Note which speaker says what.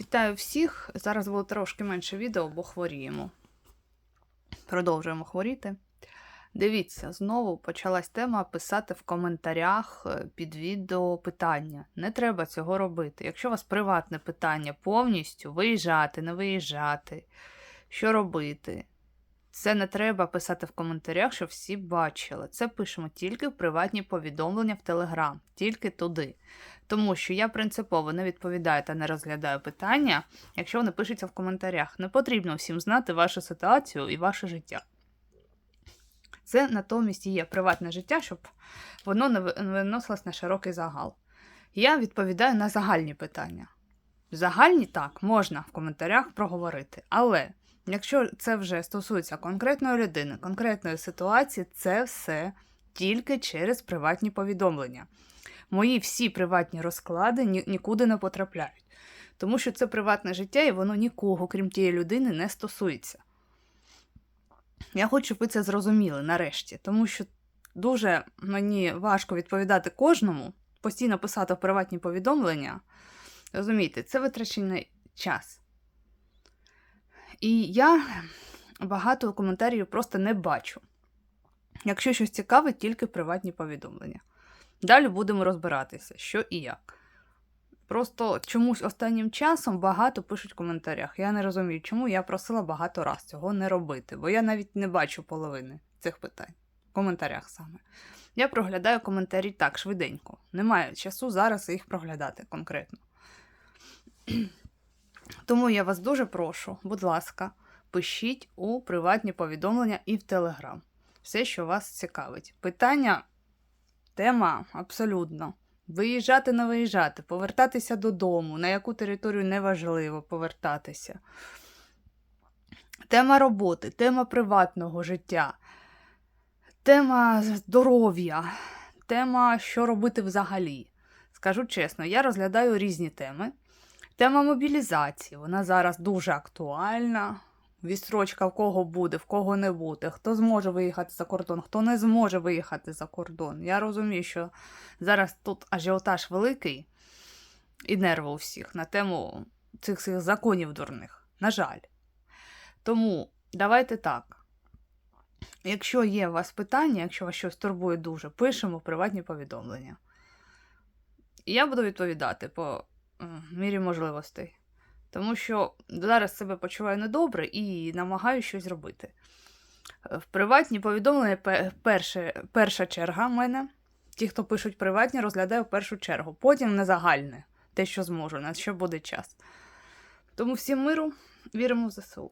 Speaker 1: Вітаю всіх! Зараз було трошки менше відео, бо хворіємо. Продовжуємо хворіти. Дивіться, знову почалась тема писати в коментарях е, під відео питання. Не треба цього робити. Якщо у вас приватне питання повністю виїжджати, не виїжджати, що робити. Це не треба писати в коментарях, щоб всі бачили. Це пишемо тільки в приватні повідомлення в Телеграм, тільки туди. Тому що я принципово не відповідаю та не розглядаю питання, якщо вони пишуться в коментарях. Не потрібно всім знати вашу ситуацію і ваше життя. Це натомість є приватне життя, щоб воно не виносилось на широкий загал. Я відповідаю на загальні питання. Загальні так, можна в коментарях проговорити, але якщо це вже стосується конкретної людини, конкретної ситуації, це все тільки через приватні повідомлення. Мої всі приватні розклади ні- нікуди не потрапляють, тому що це приватне життя і воно нікого, крім тієї людини, не стосується. Я хочу, щоб ви це зрозуміли нарешті, тому що дуже мені важко відповідати кожному, постійно писати в приватні повідомлення. Розумієте, це витрачений час. І я багато коментарів просто не бачу. Якщо щось цікавить, тільки приватні повідомлення. Далі будемо розбиратися, що і як. Просто чомусь останнім часом багато пишуть в коментарях. Я не розумію, чому я просила багато раз цього не робити, бо я навіть не бачу половини цих питань. В коментарях саме. Я проглядаю коментарі так, швиденько. Немає часу зараз їх проглядати конкретно. Тому я вас дуже прошу, будь ласка, пишіть у приватні повідомлення і в Телеграм. Все, що вас цікавить. Питання, тема абсолютно. Виїжджати, не виїжджати, повертатися додому, на яку територію неважливо повертатися. Тема роботи, тема приватного життя, тема здоров'я, тема, що робити взагалі. Скажу чесно, я розглядаю різні теми. Тема мобілізації, вона зараз дуже актуальна. Відстрочка в кого буде, в кого не буде, хто зможе виїхати за кордон, хто не зможе виїхати за кордон. Я розумію, що зараз тут ажіотаж великий і нерви у всіх на тему цих всіх законів дурних. На жаль. Тому давайте так. Якщо є у вас питання, якщо вас щось турбує дуже, пишемо приватні повідомлення. І я буду відповідати по е, мірі можливостей. Тому що зараз себе почуваю недобре і намагаюся щось робити. Е, В приватні повідомлення перше, перша черга в мене. Ті, хто пишуть приватні, розглядаю в першу чергу. Потім на загальне, те, що зможу, на що буде час. Тому всім миру, віримо в ЗСУ.